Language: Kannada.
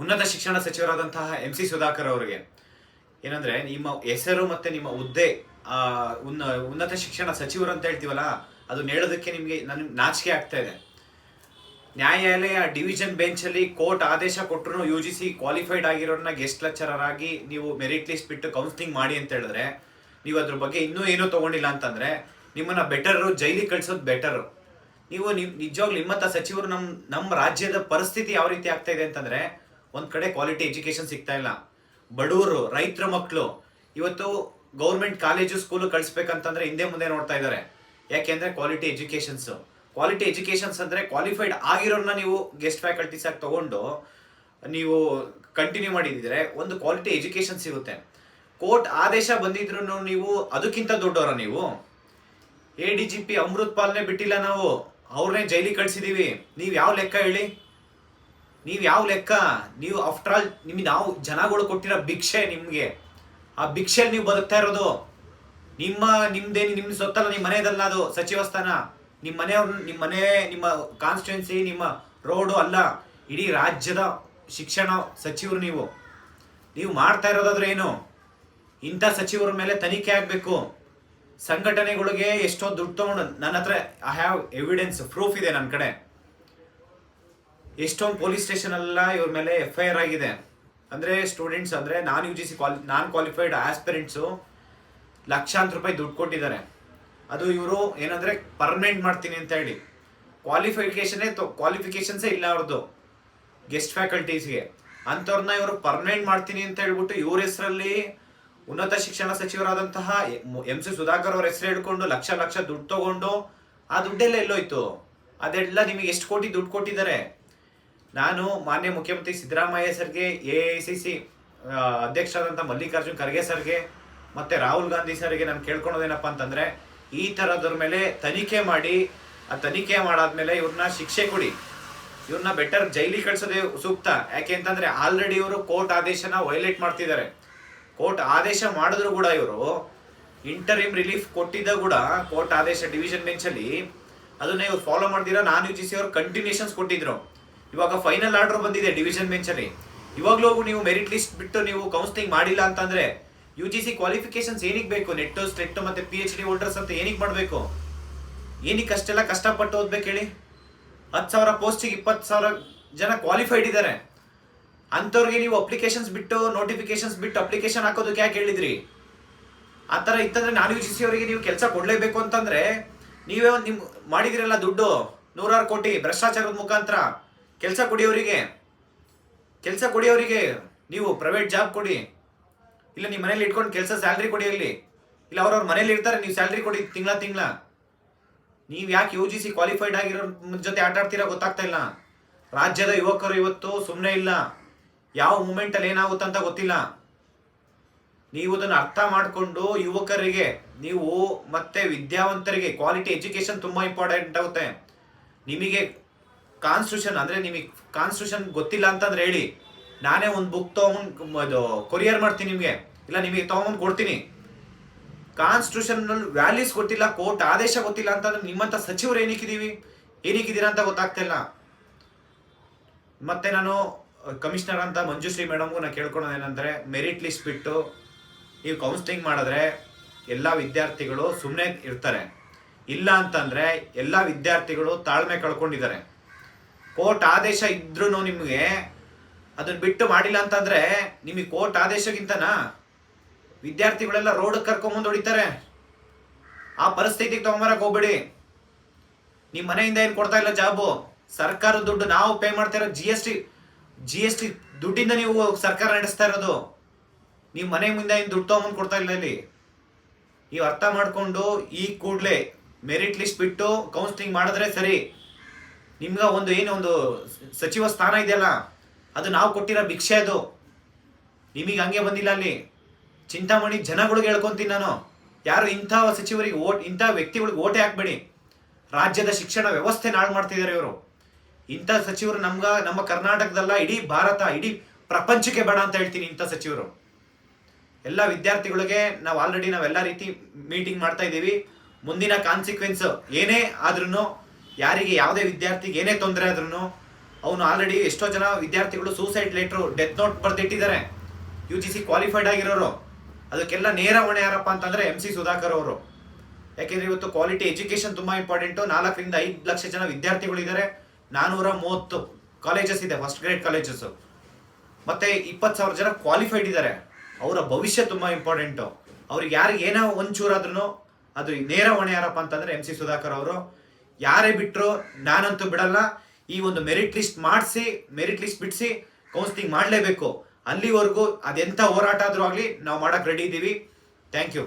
ಉನ್ನತ ಶಿಕ್ಷಣ ಸಚಿವರಾದಂತಹ ಎಂ ಸಿ ಸುಧಾಕರ್ ಅವರಿಗೆ. ಏನಂದ್ರೆ, ನಿಮ್ಮ ಹೆಸರು ಮತ್ತೆ ನಿಮ್ಮ ಹುದ್ದೆ ಉನ್ನ, ಉನ್ನತ ಶಿಕ್ಷಣ ಸಚಿವರು ಅಂತ ಹೇಳ್ತೀವಲ್ಲ, ಅದು ಹೇಳೋದಕ್ಕೆ ನಿಮಗೆ ನನ್, ನಾಚಿಕೆ ಆಗ್ತಾ ಇದೆ. ನ್ಯಾಯಾಲಯ ಡಿವಿಷನ್ ಬೆಂಚ್ ಅಲ್ಲಿ ಕೋರ್ಟ್ ಆದೇಶ ಕೊಟ್ಟರು ಯು ಜಿ ಸಿ ಕ್ವಾಲಿಫೈಡ್ ಆಗಿರೋರನ್ನ ಗೆಸ್ಟ್ ಲೆಕ್ಚರರ್ ಆಗಿ ನೀವು ಮೆರಿಟ್ ಲಿಸ್ಟ್ ಬಿಟ್ಟು ಕೌನ್ಸಿಲಿಂಗ್ ಮಾಡಿ ಅಂತ ಹೇಳಿದ್ರೆ, ನೀವು ಅದ್ರ ಬಗ್ಗೆ ಇನ್ನೂ ಏನೂ ತಗೊಂಡಿಲ್ಲ ಅಂತಂದ್ರೆ, ನಿಮ್ಮನ್ನ ಬೆಟರ್, ಜೈಲಿಗೆ ಕಳ್ಸೋದು ಬೆಟರ್. ನೀವು ನಿಜವಾಗ್ಲೂ ನಿಮ್ಮಂತ ಸಚಿವರು ನಮ್ಮ ನಮ್ಮ ರಾಜ್ಯದ ಪರಿಸ್ಥಿತಿ ಯಾವ ರೀತಿ ಆಗ್ತಾ ಇದೆ ಅಂತಂದ್ರೆ ಒಂದ್ ಕಡೆ ಕ್ವಾಲಿಟಿ ಎಜುಕೇಶನ್ ಸಿಗ್ತಾ ಇಲ್ಲ. ಬಡವರು ರೈತರ ಮಕ್ಕಳು ಇವತ್ತು ಗೌರ್ಮೆಂಟ್ ಕಾಲೇಜು ಸ್ಕೂಲು ಕಳಿಸ್ಬೇಕಂತಂದ್ರೆ ಹಿಂದೆ ಮುಂದೆ ನೋಡ್ತಾ ಇದ್ದಾರೆ. ಯಾಕೆಂದ್ರೆ ಕ್ವಾಲಿಟಿ ಎಜುಕೇಶನ್ಸ್ ಕ್ವಾಲಿಟಿ ಎಜುಕೇಶನ್ಸ್ ಅಂದ್ರೆ ಕ್ವಾಲಿಫೈಡ್ ಆಗಿರೋನ್ನ ನೀವು ಗೆಸ್ಟ್ ಫ್ಯಾಕಲ್ಟೀಸ್ ಆಗಿ ತಗೊಂಡು ನೀವು ಕಂಟಿನ್ಯೂ ಮಾಡಿದ್ರೆ ಒಂದು ಕ್ವಾಲಿಟಿ ಎಜುಕೇಶನ್ ಸಿಗುತ್ತೆ. ಕೋರ್ಟ್ ಆದೇಶ ಬಂದಿದ್ರು ನೀವು ಅದಕ್ಕಿಂತ ದೊಡ್ಡವರ ನೀವು. A D G P Amrit ಪಾಲ್ನೆ ಬಿಟ್ಟಿಲ್ಲ ನಾವು. ಅವ್ರನ್ನೇ ಜೈಲಿಗೆ ಕಳ್ಸಿದೀವಿ. ನೀವು ಯಾವ ಲೆಕ್ಕ ಹೇಳಿ? ನೀವ್ ಯಾವ ಲೆಕ್ಕ, ನೀವು ಆಫ್ಟರ್ ಆಲ್ ನಿಮ್ಗೆ ನಾವು ಜನಗಳು ಕೊಟ್ಟಿರೋ ಭಿಕ್ಷೆ ನಿಮಗೆ. ಆ ಭಿಕ್ಷೆಯಲ್ಲಿ ನೀವು ಬದುಕ್ತಾ ಇರೋದು. ನಿಮ್ಮ ನಿಮ್ದೇನು ನಿಮ್ಮ ಸೊತ್ತಲ್ಲ ನಿಮ್ಮ ಮನೆಯದಲ್ಲ ಅದು ಸಚಿವ ಸ್ಥಾನ. ನಿಮ್ಮ ಮನೆಯವ್ರ ನಿಮ್ಮ ಮನೆ, ನಿಮ್ಮ ಕಾನ್ಸ್ಟಿಟ್ಯೂನ್ಸಿ ನಿಮ್ಮ ರೋಡು ಅಲ್ಲ. ಇಡೀ ರಾಜ್ಯದ ಶಿಕ್ಷಣ ಸಚಿವರು ನೀವು. ನೀವು ಮಾಡ್ತಾ ಇರೋದಾದ್ರೆ ಏನು? ಇಂಥ ಸಚಿವರ ಮೇಲೆ ತನಿಖೆ ಆಗಬೇಕು. ಸಂಘಟನೆಗಳಿಗೆ ಎಷ್ಟೋ ದುಡ್ಡು ತಗೊಂಡು ನನ್ನ ಹತ್ರ ಐ ಹ್ಯಾವ್ ಎವಿಡೆನ್ಸ್ ಪ್ರೂಫ್ ಇದೆ ನನ್ನ ಕಡೆ. ಎಷ್ಟೊಂದು ಪೊಲೀಸ್ ಸ್ಟೇಷನ್ ಎಲ್ಲ ಇವ್ರ ಮೇಲೆ ಎಫ್ ಐ ಆರ್ ಆಗಿದೆ. ಅಂದ್ರೆ ಸ್ಟೂಡೆಂಟ್ಸ್ ಅಂದ್ರೆ non U G C quali non qualified aspirants ಲಕ್ಷಾಂತರ ರೂಪಾಯಿ ದುಡ್ಡು ಕೊಟ್ಟಿದ್ದಾರೆ. ಅದು ಇವರು ಏನಂದ್ರೆ ಪರ್ಮನೆಂಟ್ ಮಾಡ್ತೀನಿ ಅಂತ ಹೇಳಿ. ಕ್ವಾಲಿಫಿಕೇಶನ್ನೇ ಕ್ವಾಲಿಫಿಕೇಶನ್ಸೇ ಇಲ್ಲ ಅವ್ರದ್ದು ಗೆಸ್ಟ್ ಫ್ಯಾಕಲ್ಟೀಸ್ಗೆ ಅಂಥವ್ರನ್ನ ಇವರು ಪರ್ಮನೆಂಟ್ ಮಾಡ್ತೀನಿ ಅಂತ ಹೇಳ್ಬಿಟ್ಟು ಇವ್ರ ಹೆಸರಲ್ಲಿ ಉನ್ನತ ಶಿಕ್ಷಣ ಸಚಿವರಾದಂತಹ ಎಂ ಸಿ ಸುಧಾಕರ್ ಅವ್ರ ಹೆಸರು ಹಿಡ್ಕೊಂಡು ಲಕ್ಷ ಲಕ್ಷ ದುಡ್ಡು ತಗೊಂಡು ಆ ದುಡ್ಡೆಲ್ಲ ಎಲ್ಲೋಯ್ತು. ಅದೆಲ್ಲ ನಿಮಗೆ ಎಷ್ಟು ಕೋಟಿ ದುಡ್ಡು ಕೊಟ್ಟಿದ್ದಾರೆ? ನಾನು ಮಾನ್ಯ ಮುಖ್ಯಮಂತ್ರಿ ಸಿದ್ದರಾಮಯ್ಯ ಸರ್ಗೆ ಎ ಐ ಸಿ ಸಿ ಅಧ್ಯಕ್ಷರಾದಂಥ ಮಲ್ಲಿಕಾರ್ಜುನ್ ಖರ್ಗೆ ಸರ್ಗೆ ಮತ್ತು ರಾಹುಲ್ ಗಾಂಧಿ ಸರ್ಗೆ ನಾನು ಕೇಳ್ಕೊಳೋದೇನಪ್ಪ ಅಂತಂದರೆ, ಈ ಥರದ್ರ ಮೇಲೆ ತನಿಖೆ ಮಾಡಿ, ಆ ತನಿಖೆ ಮಾಡಾದ್ಮೇಲೆ ಇವ್ರನ್ನ ಶಿಕ್ಷೆ ಕೊಡಿ. ಇವ್ರನ್ನ ಬೆಟರ್ ಜೈಲಿಗೆ ಕಳಿಸೋದೇ ಸೂಕ್ತ. ಯಾಕೆ ಅಂತಂದರೆ ಆಲ್ರೆಡಿ ಇವರು ಕೋರ್ಟ್ ಆದೇಶನ ವೈಲೇಟ್ ಮಾಡ್ತಿದ್ದಾರೆ. ಕೋರ್ಟ್ ಆದೇಶ ಮಾಡಿದ್ರು ಕೂಡ ಇವರು ಇಂಟರಿಮ್ ರಿಲೀಫ್ ಕೊಟ್ಟಿದ್ದ ಕೂಡ ಕೋರ್ಟ್ ಆದೇಶ ಡಿವಿಷನ್ ಬೆಂಚಲ್ಲಿ ಅದನ್ನ ಇವ್ರು ಫಾಲೋ ಮಾಡ್ತೀರಾ ನಾನ್ ಯು ಜಿ ಸಿ ಅವರು ಕಂಟಿನ್ಯೂಷನ್ಸ್ ಕೊಟ್ಟಿದ್ರು. ಇವಾಗ ಫೈನಲ್ ಆರ್ಡರ್ ಬಂದಿದೆ ಡಿವಿಷನ್ ಬೆಂಚಲ್ಲಿ ಇವಾಗ್ಲೂ ನೀವು ಮೆರಿಟ್ ಲಿಸ್ಟ್ ಬಿಟ್ಟು ನೀವು ಕೌನ್ಸಿಲಿಂಗ್ ಮಾಡಿಲ್ಲ ಅಂತಂದ್ರೆ ಯು ಜಿ ಸಿ ಕ್ವಾಲಿಫಿಕೇಶನ್ಸ್ ಏನಿಗೆ ಬೇಕು? ನೆಟ್ಟು ಸ್ಟೆಟ್ ಮತ್ತೆ ಪಿ ಎಚ್ ಡಿ ಹೋಲ್ಡರ್ಸ್ ಅಂತ ಏನಿಗೆ ಮಾಡಬೇಕು? ಏನಕ್ಕೆ ಅಷ್ಟೆಲ್ಲ ಕಷ್ಟಪಟ್ಟು ಓದ್ಬೇಕು ಹೇಳಿ? ಹತ್ತು ಸಾವಿರ ಪೋಸ್ಟಿಗೆ ಇಪ್ಪತ್ತು ಸಾವಿರ ಜನ ಕ್ವಾಲಿಫೈಡ್ ಇದ್ದಾರೆ ಅಂಥವ್ರಿಗೆ ನೀವು ಅಪ್ಲಿಕೇಶನ್ಸ್ ಬಿಟ್ಟು ನೋಟಿಫಿಕೇಶನ್ಸ್ ಬಿಟ್ಟು ಅಪ್ಲಿಕೇಶನ್ ಹಾಕೋದಕ್ಕೆ ಯಾಕೆ ಹೇಳಿದ್ರಿ? ಆ ಥರ ಇತ್ತಂದ್ರೆ ನಾನು ಯು ಜಿ ಸಿ ಅವರಿಗೆ ನೀವು ಕೆಲಸ ಕೊಡಲೇಬೇಕು ಅಂತಂದ್ರೆ ನೀವೇ ಒಂದು ನಿಮ್ ಮಾಡಿದಿರಲ್ಲ ದುಡ್ಡು ನೂರಾರು ಕೋಟಿ ಭ್ರಷ್ಟಾಚಾರದ ಮುಖಾಂತರ. ಕೆಲಸ ಕೊಡಿ ಅವರಿಗೆ. ಕೆಲಸ ಕೊಡಿ ಅವರಿಗೆ. ನೀವು ಪ್ರೈವೇಟ್ ಜಾಬ್ ಕೊಡಿ. ಇಲ್ಲ ನಿಮ್ಮ ಮನೇಲಿ ಇಟ್ಕೊಂಡು ಕೆಲಸ ಸ್ಯಾಲ್ರಿ ಕೊಡಿ ಅಲ್ಲಿ. ಇಲ್ಲ ಅವ್ರವ್ರ ಮನೇಲಿ ಇರ್ತಾರೆ, ನೀವು ಸ್ಯಾಲ್ರಿ ಕೊಡಿ ತಿಂಗಳ ತಿಂಗಳ. ನೀವು ಯಾಕೆ ಯು ಜಿ ಸಿ ಕ್ವಾಲಿಫೈಡ್ ಆಗಿರೋ ಜೊತೆ ಆಟ ಆಡ್ತೀರಾ ಗೊತ್ತಾಗ್ತಾ ಇಲ್ಲ. ರಾಜ್ಯದ ಯುವಕರು ಇವತ್ತು ಸುಮ್ಮನೆ ಇಲ್ಲ. ಯಾವ ಮೂಮೆಂಟಲ್ಲಿ ಏನಾಗುತ್ತೆ ಅಂತ ಗೊತ್ತಿಲ್ಲ. ನೀವು ಅದನ್ನು ಅರ್ಥ ಮಾಡಿಕೊಂಡು ಯುವಕರಿಗೆ, ನೀವು ಮತ್ತೆ ವಿದ್ಯಾವಂತರಿಗೆ ಕ್ವಾಲಿಟಿ ಎಜುಕೇಶನ್ ತುಂಬಾ ಇಂಪಾರ್ಟೆಂಟ್ ಆಗುತ್ತೆ. ನಿಮಗೆ ಕಾನ್ಸ್ಟಿಟ್ಯೂಷನ್ ಅಂದ್ರೆ ನಿಮಗೆ ಕಾನ್ಸ್ಟಿಟ್ಯೂಷನ್ ಗೊತ್ತಿಲ್ಲ ಅಂತಂದ್ರೆ ಹೇಳಿ. ನಾನೇ ಒಂದು ಬುಕ್ ತಗೊಂಡ್ ಅದು ಕೊರಿಯರ್ ಮಾಡ್ತೀನಿ ನಿಮಗೆ. ಇಲ್ಲ ನಿಮಗೆ ತಗೊಂಡ್ ಕೊಡ್ತೀನಿ. ಕಾನ್ಸ್ಟಿಟ್ಯೂಷನ್ ವ್ಯಾಲ್ಯೂಸ್ ಗೊತ್ತಿಲ್ಲ ಕೋರ್ಟ್ ಆದೇಶ ಗೊತ್ತಿಲ್ಲ ಅಂತಂದ್ರೆ ನಿಮ್ಮಂತ ಸಚಿವರು ಏನಕ್ಕಿದ್ದೀವಿ ಏನಕ್ಕಿದ್ದೀರಾ ಅಂತ ಗೊತ್ತಾಗ್ತಿಲ್ಲ ಮತ್ತೆ ನಾನು ಕಮಿಷನರ್ ಅಂತ ಮಂಜುಶ್ರೀ ಮೇಡಮ್ಗೂ ನಾನು ಕೇಳ್ಕೊಳೋದು ಏನಂದ್ರೆ ಮೆರಿಟ್ ಲಿಸ್ಟ್ ಬಿಟ್ಟು ನೀವು ಕೌನ್ಸಿಲಿಂಗ್ ಮಾಡಿದ್ರೆ ಎಲ್ಲ ವಿದ್ಯಾರ್ಥಿಗಳು ಸುಮ್ಮನೆ ಇರ್ತಾರೆ. ಇಲ್ಲ ಅಂತಂದ್ರೆ ಎಲ್ಲ ವಿದ್ಯಾರ್ಥಿಗಳು ತಾಳ್ಮೆ ಕಳ್ಕೊಂಡಿದ್ದಾರೆ. ಕೋರ್ಟ್ ಆದೇಶ ಇದ್ರೂ ನಿಮಗೆ ಅದನ್ನ ಬಿಟ್ಟು ಮಾಡಿಲ್ಲ ಅಂತಂದ್ರೆ ನಿಮಗೆ ಕೋರ್ಟ್ ಆದೇಶಕ್ಕಿಂತನಾ? ವಿದ್ಯಾರ್ಥಿಗಳೆಲ್ಲ ರೋಡ್ ಕರ್ಕೊಂಬಂದು ಹೊಡಿತಾರೆ. ಆ ಪರಿಸ್ಥಿತಿಗೆ ತಗೊಂಬರಕ್ ಹೋಗ್ಬೇಡಿ. ನಿಮ್ ಮನೆಯಿಂದ ಏನ್ ಕೊಡ್ತಾ ಇಲ್ಲ ಜಾಬು? ಸರ್ಕಾರದ ದುಡ್ಡು ನಾವು ಪೇ ಮಾಡ್ತಾ ಇರೋ G S T G S T ದುಡ್ಡಿಂದ ನೀವು ಸರ್ಕಾರ ನಡೆಸ್ತಾ ಇರೋದು. ನೀವು ಮನೆ ಮುಂದೆ ಏನ್ ದುಡ್ಡು ತಗೊಂಬಂದು ಕೊಡ್ತಾ ಇಲ್ಲ ಇಲ್ಲಿ? ನೀವು ಅರ್ಥ ಮಾಡ್ಕೊಂಡು ಈ ಕೂಡ್ಲೆ ಮೆರಿಟ್ ಲಿಸ್ಟ್ ಬಿಟ್ಟು ಕೌನ್ಸಿಲಿಂಗ್ ಮಾಡಿದ್ರೆ ಸರಿ. ನಿಮ್ಗ ಒಂದು ಏನು ಒಂದು ಸಚಿವ ಸ್ಥಾನ ಇದೆಯಲ್ಲ, ಅದು ನಾವು ಕೊಟ್ಟಿರೋ ಭಿಕ್ಷೆ ಅದು. ನಿಮಗೆ ಹಂಗೆ ಬಂದಿಲ್ಲ ಅಲ್ಲಿ. ಚಿಂತಾಮಣಿ ಜನಗಳಿಗೆ ಹೇಳ್ಕೊಂತೀನಿ ನಾನು. ಯಾರು ಇಂಥ ಸಚಿವರಿಗೆ ಓಟ್, ಇಂಥ ವ್ಯಕ್ತಿಗಳಿಗೆ ಓಟೆ ಹಾಕ್ಬೇಡಿ. ರಾಜ್ಯದ ಶಿಕ್ಷಣ ವ್ಯವಸ್ಥೆ ನಾಳು ಮಾಡ್ತಿದ್ದಾರೆ ಇವರು. ಇಂಥ ಸಚಿವರು ನಮ್ಗ, ನಮ್ಮ ಕರ್ನಾಟಕದಲ್ಲ ಇಡೀ ಭಾರತ, ಇಡೀ ಪ್ರಪಂಚಕ್ಕೆ ಬೇಡ ಅಂತ ಹೇಳ್ತೀನಿ ಇಂಥ ಸಚಿವರು. ಎಲ್ಲ ವಿದ್ಯಾರ್ಥಿಗಳಿಗೆ ನಾವು ಆಲ್ರೆಡಿ ನಾವೆಲ್ಲ ರೀತಿ ಮೀಟಿಂಗ್ ಮಾಡ್ತಾ ಇದ್ದೀವಿ. ಮುಂದಿನ ಕಾನ್ಸಿಕ್ವೆನ್ಸ್ ಏನೇ ಆದ್ರೂ ಯಾರಿಗೆ ಯಾವುದೇ ವಿದ್ಯಾರ್ಥಿಗೆ ಏನೇ ತೊಂದರೆ ಆದ್ರೂ ಅವನು ಆಲ್ರೆಡಿ ಎಷ್ಟೋ ಜನ ವಿದ್ಯಾರ್ಥಿಗಳು ಸೂಸೈಡ್ ಲೆಟ್ರು ಡೆತ್ ನೋಟ್ ಬರೆದಿಟ್ಟಿದ್ದಾರೆ. ಯು ಜಿ ಸಿ ಕ್ವಾಲಿಫೈಡ್ ಆಗಿರೋರು. ಅದಕ್ಕೆಲ್ಲ ನೇರ ಹೊಣೆ ಯಾರಪ್ಪ ಅಂತಂದ್ರೆ ಎಂ ಸಿ ಸುಧಾಕರ್ ಅವರು. ಯಾಕೆಂದ್ರೆ ಇವತ್ತು ಕ್ವಾಲಿಟಿ ಎಜುಕೇಶನ್ ತುಂಬಾ ಇಂಪಾರ್ಟೆಂಟು ನಾಲ್ಕರಿಂದ ಐದು ಲಕ್ಷ ಜನ ವಿದ್ಯಾರ್ಥಿಗಳು ಇದ್ದಾರೆ ನಾನೂರ ಮೂವತ್ತು ಕಾಲೇಜಸ್ ಇದೆ ಫಸ್ಟ್ ಗ್ರೇಡ್ ಕಾಲೇಜಸ್ ಮತ್ತೆ ಇಪ್ಪತ್ತು ಸಾವಿರ ಜನ ಕ್ವಾಲಿಫೈಡ್ ಇದ್ದಾರೆ ಅವರ ಭವಿಷ್ಯ ತುಂಬಾ ಇಂಪಾರ್ಟೆಂಟು ಅವ್ರಿಗೆ ಯಾರಿಗೆ ಏನೋ ಒಂಚೂರಾದ್ರೂ ಅದು ನೇರ ಹೊಣೆ ಯಾರಪ್ಪ ಅಂತಂದ್ರೆ ಎಂ ಸಿ ಸುಧಾಕರ್ ಅವರು. ಯಾರೇ ಬಿಟ್ಟರು ನಾನಂತೂ ಬಿಡಲ್ಲ. ಈ ಒಂದು ಮೆರಿಟ್ ಲಿಸ್ಟ್ ಮಾಡಿಸಿ ಮೆರಿಟ್ ಲಿಸ್ಟ್ ಬಿಡಿಸಿ ಕೌನ್ಸಿಲಿಂಗ್ ಮಾಡಲೇಬೇಕು. ಅಲ್ಲಿವರೆಗೂ ಅದೆಂಥ ಹೋರಾಟ ಆದರೂ ಆಗಲಿ, ನಾವು ಮಾಡೋಕ್ಕೆ ರೆಡಿ ಇದ್ದೀವಿ ಥ್ಯಾಂಕ್ ಯು